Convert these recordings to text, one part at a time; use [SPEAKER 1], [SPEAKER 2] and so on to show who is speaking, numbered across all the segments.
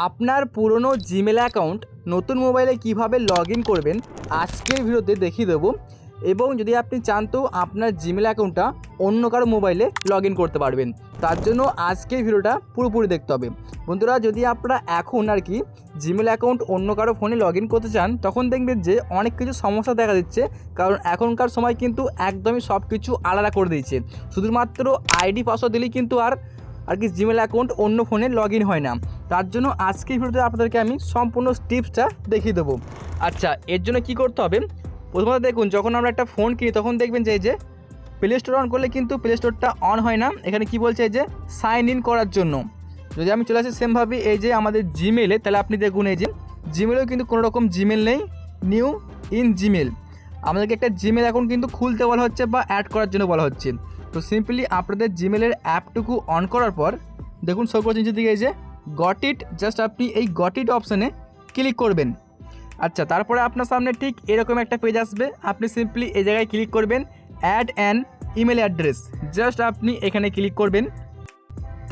[SPEAKER 1] আপনার পুরনো Gmail account নতুন মোবাইলে কীভাবে লগ করবেন, আজকের ভিডিওতে দেখিয়ে দেবো। এবং যদি আপনি চান তো আপনার জিমেল অ্যাকাউন্টটা অন্য কারও মোবাইলে লগ করতে পারবেন। তার জন্য আজকের ভিডিওটা পুরোপুরি দেখতে হবে। বন্ধুরা, যদি আপনারা এখন আর কি জিমেল অ্যাকাউন্ট অন্য কারও ফোনে লগ করতে চান, তখন দেখবেন যে অনেক কিছু সমস্যা দেখা দিচ্ছে। কারণ এখনকার সময় কিন্তু একদমই সব কিছু আলাদা করে দিয়েছে। শুধুমাত্র আইডি পাসওয়ার্ড দিলেই কিন্তু আর আর কি জিমেল অ্যাকাউন্ট অন্য ফোনে লগ হয় না। তার জন্য আজকের ভিডিওতে আপনাদেরকে আমি সম্পূর্ণ টিপসটা দেখিয়ে দেবো। আচ্ছা এর জন্য কি করতে হবে? প্রথমত দেখুন, যখন আমরা একটা ফোন কিনি, তখন দেখবেন যে এই যে প্লে স্টোর অন করলে কিন্তু প্লে স্টোরটা অন হয় না। এখানে কি বলছে? এই যে সাইন ইন করার জন্য। যদি আমি চলে আসি সেমভাবে এই যে আমাদের জিমেলে তাহলে আপনি দেখুন এই যে জিমেলেও কিন্তু কোনো রকম জিমেল নেই। নিউ ইন জিমেল আমাদেরকে একটা জিমেল অ্যাকাউন্ট কিন্তু খুলতে বলা হচ্ছে বা অ্যাড করার জন্য বলা হচ্ছে। তো সিম্পলি আপনাদের জিমেলের অ্যাপটুকু অন করার পর, দেখুন সব করছে নিচের দিকে এই যে গট ইট জাস্ট আপনি এই গট ইট অপশানে ক্লিক করবেন। আচ্ছা তারপরে আপনার সামনে ঠিক এরকম একটা পেজ আসবে। আপনি সিম্পলি এই জায়গায় ক্লিক করবেন add an email address just আপনি এখানে ক্লিক করবেন।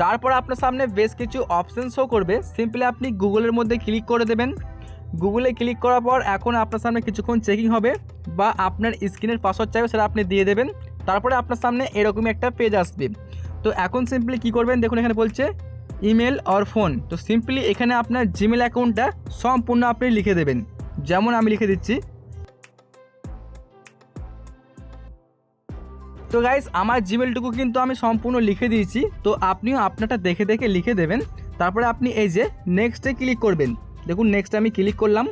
[SPEAKER 1] তারপর আপনার সামনে বেশ কিছু অপশান শো করবে। সিম্পলি আপনি গুগলের মধ্যে ক্লিক করে দেবেন। গুগলে ক্লিক করার পর এখন আপনার সামনে কিছুক্ষণ চেকিং হবে বা আপনার স্ক্রিনের পাসওয়ার্ড চাইবে সেটা আপনি দিয়ে দেবেন। তারপরে আপনার সামনে এরকমই একটা পেজ আসবে। তো এখন সিম্পলি কী করবেন? দেখুন এখানে বলছে ইমেল অর ফোন। তো সিম্পলি এখানে আপনার জিমেল অ্যাকাউন্টটা সম্পূর্ণ আপনি লিখে দেবেন। যেমন আমি লিখে দিচ্ছি। তো গাইস আমার জিমেলটুকু কিন্তু আমি সম্পূর্ণ লিখে দিয়েছি। তো আপনিও আপনারটা দেখে দেখে লিখে দেবেন। তারপরে আপনি এই যে নেক্সটে ক্লিক করবেন। দেখুন নেক্সটে আমি ক্লিক করলাম।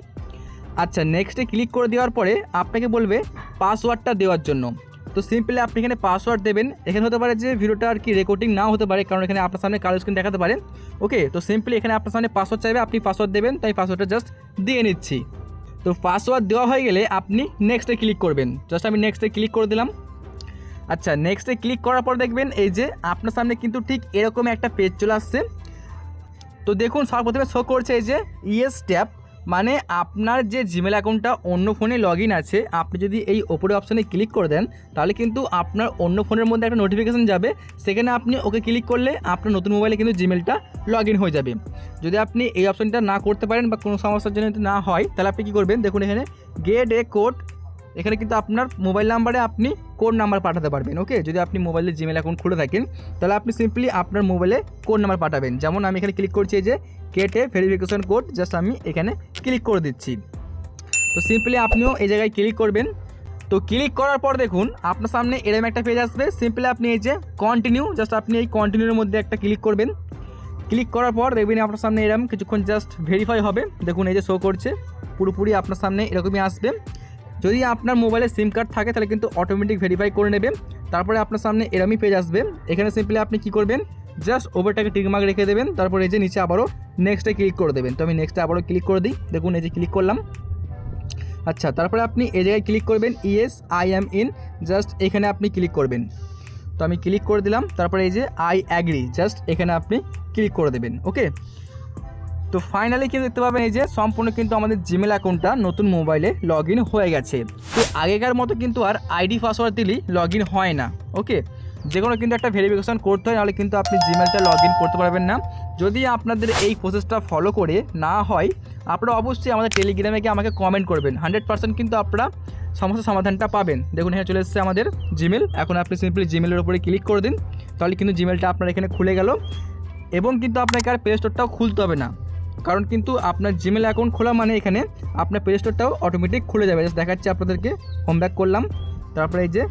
[SPEAKER 1] আচ্ছা নেক্সটে ক্লিক করে দেওয়ার পরে আপনাকে বলবে পাসওয়ার্ডটা দেওয়ার জন্য। তো সিম্পলি আপনি এখানে পাসওয়ার্ড দেবেন। এখানে হতে পারে যে ভিডিওটা আর কি রেকর্ডিং নাও হতে পারে, কারণ এখানে আপনার সামনে কালো স্ক্রিন দেখাতে পারে। ওকে তো সিম্পলি এখানে আপনার সামনে পাসওয়ার্ড চাইবে, আপনি পাসওয়ার্ড দেবেন, তাই পাসওয়ার্ডটা জাস্ট দিয়ে নিচ্ছি। তো পাসওয়ার্ড দেওয়া হয়ে গেলে আপনি নেক্সটে ক্লিক করবেন। জাস্ট আমি নেক্সটে ক্লিক করে দিলাম। আচ্ছা নেক্সটে ক্লিক করার পর দেখবেন এই যে আপনার সামনে কিন্তু ঠিক এরকম একটা পেজ চলে আসছে। তো দেখুন, সর্বপ্রথমে শো করছে এই যে ইয়েস ট্যাপ মানে আপনার যে জিমেল অ্যাকাউন্টটা অন্য ফোনে লগ আছে, আপনি যদি এই ওপরে অপশানে ক্লিক করে দেন, তাহলে কিন্তু আপনার অন্য ফোনের মধ্যে একটা নোটিফিকেশান যাবে। সেখানে আপনি ওকে ক্লিক করলে আপনার নতুন মোবাইলে কিন্তু জিমেলটা লগ হয়ে যাবে। যদি আপনি এই অপশানটা না করতে পারেন বা কোনো সমস্যার জন্য যদি না হয়, তাহলে আপনি কী করবেন? দেখুন এখানে গেট এ কোড এখানে কিন্তু আপনার মোবাইল নাম্বারে আপনি কোড নাম্বার পাঠাতে পারবেন ওকে যদি আপনি মোবাইলে জিমেল অ্যাকাউন্ট খুলে থাকেন, তাহলে আপনি সিম্পলি আপনার মোবাইলে কোড নাম্বার পাঠাবেন। যেমন আমি এখানে ক্লিক করছি যে কেটে ভেরিফিকেশন কোড জাস্ট আমি এখানে ক্লিক করে দিচ্ছি। তো সিম্পলি আপনিও এই জায়গায় ক্লিক করবেন। তো ক্লিক করার পর দেখুন, আপনার সামনে এরকম একটা পেজ আসবে। সিম্পলি আপনি এই যে কন্টিনিউ জাস্ট আপনি এই কন্টিনিউর মধ্যে একটা ক্লিক করবেন। ক্লিক করার পর দেখবেন আপনার সামনে এরকম কিছুক্ষণ জাস্ট ভেরিফাই হবে। দেখুন এই যে শো করছে। পুরোপুরি আপনার সামনে এরকমই আসবে। যদি আপনার মোবাইলে সিম কার্ড থাকে, তাহলে কিন্তু অটোমেটিক ভেরিফাই করে নেবে। তারপরে আপনার সামনে এরমই পেজ আসবে। এখানে সিম্পলি আপনি কি করবেন? জাস্ট ওভারটাকে টিকমার্ক রেখে দেবেন, তারপর এই যে নিচে আবারও নেক্সটে ক্লিক করে দেবেন। তো আমি নেক্সটে আবারও ক্লিক করে দিই, দেখুন এই যে ক্লিক করলাম। আচ্ছা তারপরে আপনি এই জায়গায় ক্লিক করবেন yes I am in just এখানে আপনি ক্লিক করবেন। তো আমি ক্লিক করে দিলাম, তারপরে এই যে আই অ্যাগ্রি জাস্ট এখানে আপনি ক্লিক করে দেবেন ওকে তো ফাইনালি কিন্তু দেখতে পাবেন এই যে সম্পূর্ণ কিন্তু আমাদের জিমেল অ্যাকাউন্টটা নতুন মোবাইলে লগ হয়ে গেছে। তো আগেকার মতো কিন্তু আর আইডি পাসওয়ার্ড দিলেই লগ হয় না ওকে যে কোনো কিন্তু একটা ভেরিফিকেশন করতে হয়, নাহলে কিন্তু আপনি জিমেলটা লগ ইন করতে পারবেন না। যদি আপনাদের এই প্রসেসটা ফলো করে না হয়, আপনারা অবশ্যই আমাদের টেলিগ্রামে গিয়ে আমাকে কমেন্ট করবেন। হান্ড্রেড পার্সেন্ট কিন্তু আপনারা সমস্যার সমাধানটা পাবেন। দেখুন, এখানে চলে এসেছে আমাদের জিমেল এখন আপনি সিম্পলি জিমেলের উপরে ক্লিক করে দিন, তাহলে কিন্তু জিমেলটা আপনার এখানে খুলে গেল। এবং কিন্তু আপনাকে আর প্লে স্টোরটাও খুলতে হবে না। কারণ কিন্তু আপনার জিমেল অ্যাকাউন্ট খোলা মানে এখানে আপনার প্লে স্টোরটাও অটোমেটিক খুলে যাবে। দেখাচ্ছি আপনাদেরকে। হোম ব্যাক করলাম। তারপরে এই যে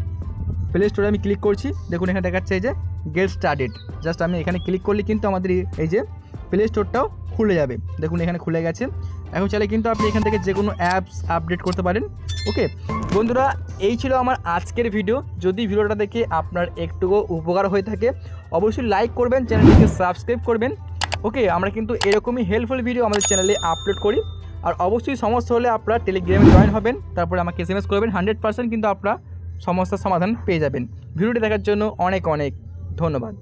[SPEAKER 1] প্লে স্টোরে আমি ক্লিক করছি। দেখুন, এখানে দেখাচ্ছে এই যে গেট স্টার্টেড জাস্ট আমি এখানে ক্লিক করলে কিন্তু আমাদের এই- যে প্লে স্টোরটাও খুলে যাবে। দেখুন, এখানে খুলে গেছে। এখন চাইলে কিন্তু আপনি এখান থেকে যে কোনো অ্যাপস আপডেট করতে পারেন। ওকে বন্ধুরা, এই ছিল আমার আজকের ভিডিও যদি ভিডিওটা দেখে আপনার একটুকু উপকার হয়ে থাকে, অবশ্যই লাইক করবেন, চ্যানেলটিকে সাবস্ক্রাইব করবেন। ওকে আমরা কিন্তু এরকমই হেল্পফুল ভিডিও আমাদের চ্যানেলে আপলোড করি। আর অবশ্যই সমস্যা হলে আপনারা টেলিগ্রামে জয়েন হবেন। তারপরে আমাকে এস এম এস করবেন। হান্ড্রেড পার্সেন্ট কিন্তু আপনারা সমস্যার সমাধান পেয়ে যাবেন। ভিডিওটি দেখার জন্য অনেক অনেক ধন্যবাদ।